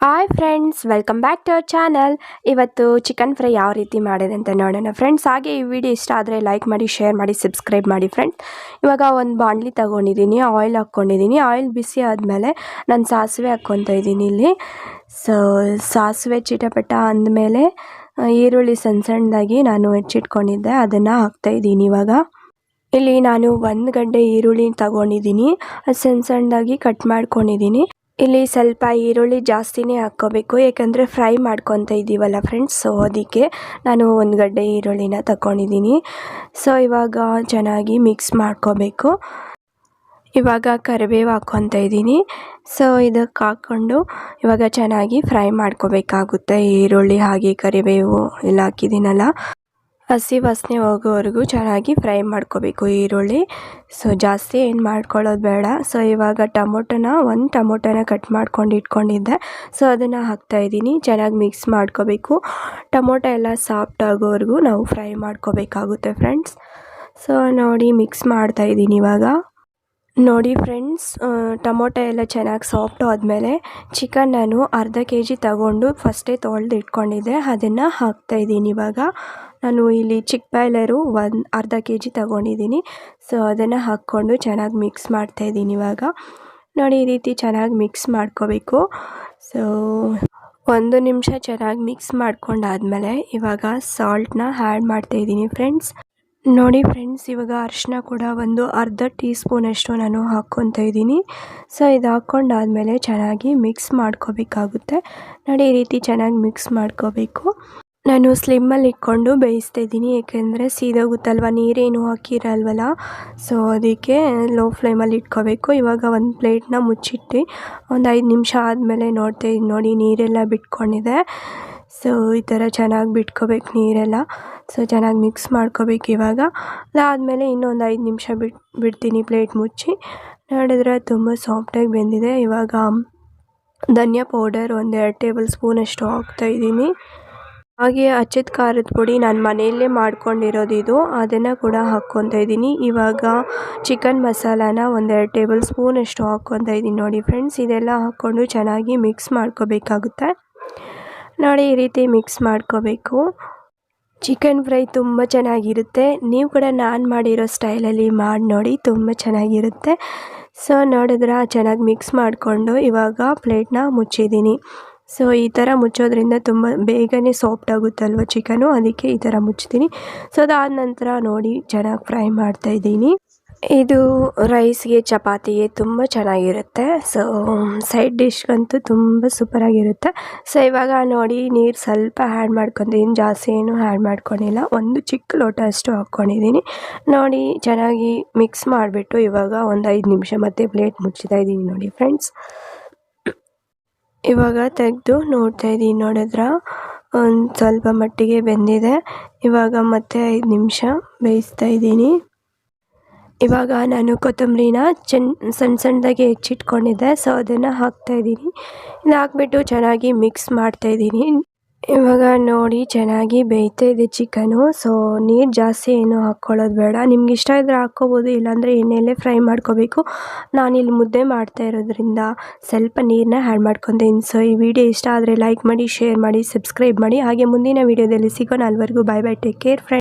Hi friends welcome back to our channel ಇವತ್ತು chicken fry ಯಾವ ರೀತಿ ಮಾಡಿದೆ ಅಂತ ನೋಡೋಣ ಫ್ರೆಂಡ್ಸ್ ಹಾಗೆ ಈ ವಿಡಿಯೋ ಇಷ್ಟ ಆದರೆ ಲೈಕ್ ಮಾಡಿ ಶೇರ್ ಮಾಡಿ ಸಬ್ಸ್ಕ್ರೈಬ್ ಮಾಡಿ ಫ್ರೆಂಡ್ಸ್ ಇವಾಗ ಒಂದು ಬಾಂಡ್ಲಿ ತಗೊಂಡಿದ್ದೀನಿ ಆಯಿಲ್ ಹಾಕ್ಕೊಂಡಿದ್ದೀನಿ ಆಯಿಲ್ ಬಿಸಿ ಆದಮೇಲೆ ನಾನು ಸಾಸಿವೆ ಹಾಕ್ಕೊತ ಇದ್ದೀನಿ ಇಲ್ಲಿ. ಸೊ ಸಾಸಿವೆ ಚಿಟಪಟ ಅಂದಮೇಲೆ ಈರುಳ್ಳಿ ಸಣ್ಣ ಸಣ್ಣದಾಗಿ ನಾನು ಹೆಚ್ಚಿಟ್ಕೊಂಡಿದ್ದೆ, ಅದನ್ನು ಹಾಕ್ತಾಯಿದ್ದೀನಿ ಇವಾಗ. ಇಲ್ಲಿ ನಾನು ಒಂದು ಗಂಟೆ ಈರುಳ್ಳಿ ತಗೊಂಡಿದ್ದೀನಿ ಅದು ಸಣ್ಣ ಸಣ್ಣದಾಗಿ ಕಟ್ ಮಾಡ್ಕೊಂಡಿದ್ದೀನಿ ಇಲ್ಲಿ ಸ್ವಲ್ಪ ಈರುಳ್ಳಿ ಜಾಸ್ತಿನೇ ಹಾಕ್ಕೋಬೇಕು ಏಕೆಂದರೆ ಫ್ರೈ ಮಾಡ್ಕೊತ ಇದ್ದೀವಲ್ಲ ಫ್ರೆಂಡ್ಸ್ ಸೊ ಅದಕ್ಕೆ ನಾನು ಒಂದು ಗಡ್ಡೆ ಈರುಳ್ಳಿನ ತಗೊಂಡಿದ್ದೀನಿ ಸೊ ಇವಾಗ ಚೆನ್ನಾಗಿ ಮಿಕ್ಸ್ ಮಾಡ್ಕೋಬೇಕು. ಇವಾಗ ಕರಿಬೇವು ಹಾಕ್ಕೊತ ಇದ್ದೀನಿ ಸೊ ಇದಕ್ಕೆ ಹಾಕ್ಕೊಂಡು ಇವಾಗ ಚೆನ್ನಾಗಿ ಫ್ರೈ ಮಾಡ್ಕೋಬೇಕಾಗುತ್ತೆ ಈರುಳ್ಳಿ ಹಾಗೆ ಕರಿಬೇವು ಎಲ್ಲ ಹಾಕಿದ್ದೀನಲ್ಲ. ಹಸಿ ವಾಸನೆ ಹೋಗೋವರೆಗೂ ಚೆನ್ನಾಗಿ ಫ್ರೈ ಮಾಡ್ಕೋಬೇಕು ಈರುಳ್ಳಿ. ಸೊ ಜಾಸ್ತಿ ಏನು ಮಾಡ್ಕೊಳ್ಳೋದು ಬೇಡ. ಸೊ ಇವಾಗ ಟೊಮೊಟೊನ ಒಂದು ಟೊಮೊಟೊನ ಕಟ್ ಮಾಡ್ಕೊಂಡು ಇಟ್ಕೊಂಡಿದ್ದೆ. ಸೊ ಅದನ್ನು ಹಾಕ್ತಾಯಿದ್ದೀನಿ ಚೆನ್ನಾಗಿ ಮಿಕ್ಸ್ ಮಾಡ್ಕೋಬೇಕು. ಟೊಮೊಟೊ ಎಲ್ಲ ಸಾಫ್ಟ್ ಆಗೋವರೆಗೂ ನಾವು ಫ್ರೈ ಮಾಡ್ಕೋಬೇಕಾಗುತ್ತೆ ಫ್ರೆಂಡ್ಸ್ ಸೊ ನೋಡಿ ಮಿಕ್ಸ್ ಮಾಡ್ತಾಯಿದ್ದೀನಿ ಇವಾಗ. ನೋಡಿ ಫ್ರೆಂಡ್ಸ್ ಟೊಮೊಟೊ ಎಲ್ಲ ಚೆನ್ನಾಗಿ ಸಾಫ್ಟ್ ಆದಮೇಲೆ ಚಿಕನ್ ನಾನು ಅರ್ಧ ಕೆ ಜಿ ತಗೊಂಡು ಫಸ್ಟೇ ತೊಳೆದು ಇಟ್ಕೊಂಡಿದ್ದೆ. ಅದನ್ನು ಹಾಕ್ತಾಯಿದ್ದೀನಿ ಇವಾಗ. ನಾನು ಇಲ್ಲಿ ಚಿಕ್ಕ ಬಾಯ್ಲರು ಒಂದು ಅರ್ಧ ಕೆ ಜಿ ತಗೊಂಡಿದ್ದೀನಿ. ಸೊ ಅದನ್ನು ಹಾಕ್ಕೊಂಡು ಚೆನ್ನಾಗಿ ಮಿಕ್ಸ್ ಮಾಡ್ತಾಯಿದ್ದೀನಿ ಇವಾಗ. ನೋಡಿ, ಈ ರೀತಿ ಚೆನ್ನಾಗಿ ಮಿಕ್ಸ್ ಮಾಡ್ಕೋಬೇಕು. ಸೊ ಒಂದು ನಿಮಿಷ ಚೆನ್ನಾಗಿ ಮಿಕ್ಸ್ ಮಾಡ್ಕೊಂಡಾದಮೇಲೆ ಇವಾಗ ಸಾಲ್ಟನ್ನ ಆ್ಯಡ್ ಮಾಡ್ತಾಯಿದ್ದೀನಿ ಫ್ರೆಂಡ್ಸ್ ನೋಡಿ ಫ್ರೆಂಡ್ಸ್ ಇವಾಗ ಅರಿಶಿನ ಕೂಡ ಒಂದು ಅರ್ಧ ಟೀ ಸ್ಪೂನಷ್ಟು ನಾನು ಹಾಕ್ಕೊತ ಇದ್ದೀನಿ. ಸೊ ಇದು ಹಾಕ್ಕೊಂಡಾದ್ಮೇಲೆ ಚೆನ್ನಾಗಿ ಮಿಕ್ಸ್ ಮಾಡ್ಕೋಬೇಕಾಗುತ್ತೆ. ನೋಡಿ, ಈ ರೀತಿ ಚೆನ್ನಾಗಿ ಮಿಕ್ಸ್ ಮಾಡ್ಕೋಬೇಕು. ನಾನು ಸ್ಲಿಮ್ಮಲ್ಲಿ ಇಟ್ಕೊಂಡು ಬೇಯಿಸ್ತಾ ಇದ್ದೀನಿ, ಏಕೆಂದರೆ ಸೀದೋಗುತ್ತಲ್ವ ನೀರೇನು ಹಾಕಿರಲ್ವಲ್ಲ. ಸೊ ಅದಕ್ಕೆ ಲೋ ಫ್ಲೇಮಲ್ಲಿ ಇಟ್ಕೋಬೇಕು. ಇವಾಗ ಒಂದು ಪ್ಲೇಟ್ನ ಮುಚ್ಚಿಟ್ಟು ಒಂದು ಐದು ನಿಮಿಷ ಆದಮೇಲೆ ನೋಡ್ತಾ ನೋಡಿ, ನೀರೆಲ್ಲ ಬಿಟ್ಕೊಂಡಿದೆ. ಸೊ ಈ ಥರ ಚೆನ್ನಾಗಿ ಬಿಟ್ಕೋಬೇಕು ನೀರೆಲ್ಲ. ಸೊ ಚೆನ್ನಾಗಿ ಮಿಕ್ಸ್ ಮಾಡ್ಕೋಬೇಕು ಇವಾಗ. ಅದಾದಮೇಲೆ ಇನ್ನೊಂದು ಐದು ನಿಮಿಷ ಬಿಟ್ಟು ಬಿಡ್ತೀನಿ ಪ್ಲೇಟ್ ಮುಚ್ಚಿ. ನೋಡಿದ್ರೆ ತುಂಬ ಸಾಫ್ಟಾಗಿ ಬೆಂದಿದೆ. ಇವಾಗ ಧನಿಯಾ ಪೌಡರ್ ಒಂದೆರಡು ಟೇಬಲ್ ಸ್ಪೂನಷ್ಟು ಹಾಕ್ತಾಯಿದ್ದೀನಿ ಹಾಗೆ ಅಚ್ಚದ ಖಾರದ ಪುಡಿ ನಾನು ಮನೆಯಲ್ಲೇ ಮಾಡ್ಕೊಂಡಿರೋದು ಇದು. ಅದನ್ನು ಕೂಡ ಹಾಕ್ಕೊತಾ ಇದ್ದೀನಿ. ಇವಾಗ ಚಿಕನ್ ಮಸಾಲಾನ ಒಂದೆರಡು ಟೇಬಲ್ ಸ್ಪೂನಷ್ಟು ಹಾಕ್ಕೊತಾ ಇದ್ದೀನಿ ನೋಡಿ ಫ್ರೆಂಡ್ಸ್ ಇದೆಲ್ಲ ಹಾಕ್ಕೊಂಡು ಚೆನ್ನಾಗಿ ಮಿಕ್ಸ್ ಮಾಡ್ಕೋಬೇಕಾಗುತ್ತೆ. ನೋಡಿ ಈ ರೀತಿ ಮಿಕ್ಸ್ ಮಾಡ್ಕೋಬೇಕು. ಚಿಕನ್ ಫ್ರೈ ತುಂಬ ಚೆನ್ನಾಗಿರುತ್ತೆ. ನೀವು ಕೂಡ ನಾನು ಮಾಡಿರೋ ಸ್ಟೈಲಲ್ಲಿ ಮಾಡಿ ನೋಡಿ ತುಂಬ ಚೆನ್ನಾಗಿರುತ್ತೆ. ಸೊ ನೋಡಿದ್ರೆ? ಚೆನ್ನಾಗಿ ಮಿಕ್ಸ್ ಮಾಡಿಕೊಂಡು ಇವಾಗ ಪ್ಲೇಟ್ನ ಮುಚ್ಚಿದ್ದೀನಿ. ಸೊ, ಈ ಥರ ಮುಚ್ಚೋದ್ರಿಂದ ತುಂಬ ಬೇಗನೆ ಸಾಫ್ಟ್ ಆಗುತ್ತಲ್ವ ಚಿಕನು ಅದಕ್ಕೆ ಈ ಥರ ಮುಚ್ತೀನಿ. ಸೊ, ಅದಾದ ನಂತರ ನೋಡಿ, ಚೆನ್ನಾಗಿ ಫ್ರೈ ಮಾಡ್ತಾಯಿದ್ದೀನಿ ಇದು ರೈಸ್ಗೆ ಚಪಾತಿಗೆ ತುಂಬ ಚೆನ್ನಾಗಿರುತ್ತೆ. ಸೊ ಸೈಡ್ ಡಿಶ್ಗಂತೂ ತುಂಬ ಸೂಪರಾಗಿರುತ್ತೆ ಸೊ ಇವಾಗ ನೋಡಿ, ನೀರು ಸ್ವಲ್ಪ ಆ್ಯಡ್ ಮಾಡ್ಕೊಂಡಿದ್ದೀನಿ ಜಾಸ್ತಿ ಏನು ಆ್ಯಡ್ ಮಾಡ್ಕೊಂಡಿಲ್ಲ. ಒಂದು ಚಿಕ್ಕ ಲೋಟ ಅಷ್ಟು ಹಾಕ್ಕೊಂಡಿದ್ದೀನಿ ನೋಡಿ, ಚೆನ್ನಾಗಿ ಮಿಕ್ಸ್ ಮಾಡಿಬಿಟ್ಟು ಇವಾಗ ಒಂದು ಐದು ನಿಮಿಷ ಮತ್ತೆ ಪ್ಲೇಟ್ ಮುಚ್ಚಿತಾ ಇದ್ದೀನಿ ನೋಡಿ ಫ್ರೆಂಡ್ಸ್ ಇವಾಗ ತೆಗೆದು ನೋಡ್ತಾ ಇದ್ದೀನಿ ನೋಡಿದ್ರೆ? ಒಂದು ಸ್ವಲ್ಪ ಮಟ್ಟಿಗೆ ಬೆಂದಿದೆ. ಇವಾಗ ಮತ್ತೆ ಐದು ನಿಮಿಷ ಬೇಯಿಸ್ತಾ ಇದ್ದೀನಿ ಇವಾಗ ನಾನು ಕೊತ್ತಂಬರಿನ ಚೆನ್ನ ಸಣ್ಣ ಸಣ್ಣದಾಗಿ ಹೆಚ್ಚಿಟ್ಕೊಂಡಿದ್ದೆ. ಸೊ ಅದನ್ನು ಹಾಕ್ತಾಯಿದ್ದೀನಿ ಇದು ಹಾಕ್ಬಿಟ್ಟು ಚೆನ್ನಾಗಿ ಮಿಕ್ಸ್ ಮಾಡ್ತಾಯಿದ್ದೀನಿ ಇವಾಗ ನೋಡಿ, ಚೆನ್ನಾಗಿ ಬೇಯ್ತಾ ಇದೆ ಚಿಕನು. ಸೊ ನೀರು ಜಾಸ್ತಿ ಏನು ಹಾಕ್ಕೊಳ್ಳೋದು ಬೇಡ. ನಿಮ್ಗೆ ಇಷ್ಟ ಇದ್ದರೆ ಹಾಕ್ಕೋಬೋದು, ಇಲ್ಲಾಂದರೆ ಎಣ್ಣೆಯಲ್ಲೇ ಫ್ರೈ ಮಾಡ್ಕೋಬೇಕು. ನಾನಿಲ್ಲಿ ಮುದ್ದೆ ಮಾಡ್ತಾ ಇರೋದ್ರಿಂದ ಸ್ವಲ್ಪ ನೀರನ್ನ ಆ್ಯಡ್ ಮಾಡ್ಕೊತೀನಿ ಸೊ ಈ ವಿಡಿಯೋ ಇಷ್ಟ ಆದರೆ ಲೈಕ್ ಮಾಡಿ ಶೇರ್ ಮಾಡಿ ಸಬ್ಸ್ಕ್ರೈಬ್ ಮಾಡಿ. ಹಾಗೆ ಮುಂದಿನ ವಿಡಿಯೋದಲ್ಲಿ ಸಿಗೋಣ. ಅಲ್ಲಿವರೆಗೂ bye bye take care friend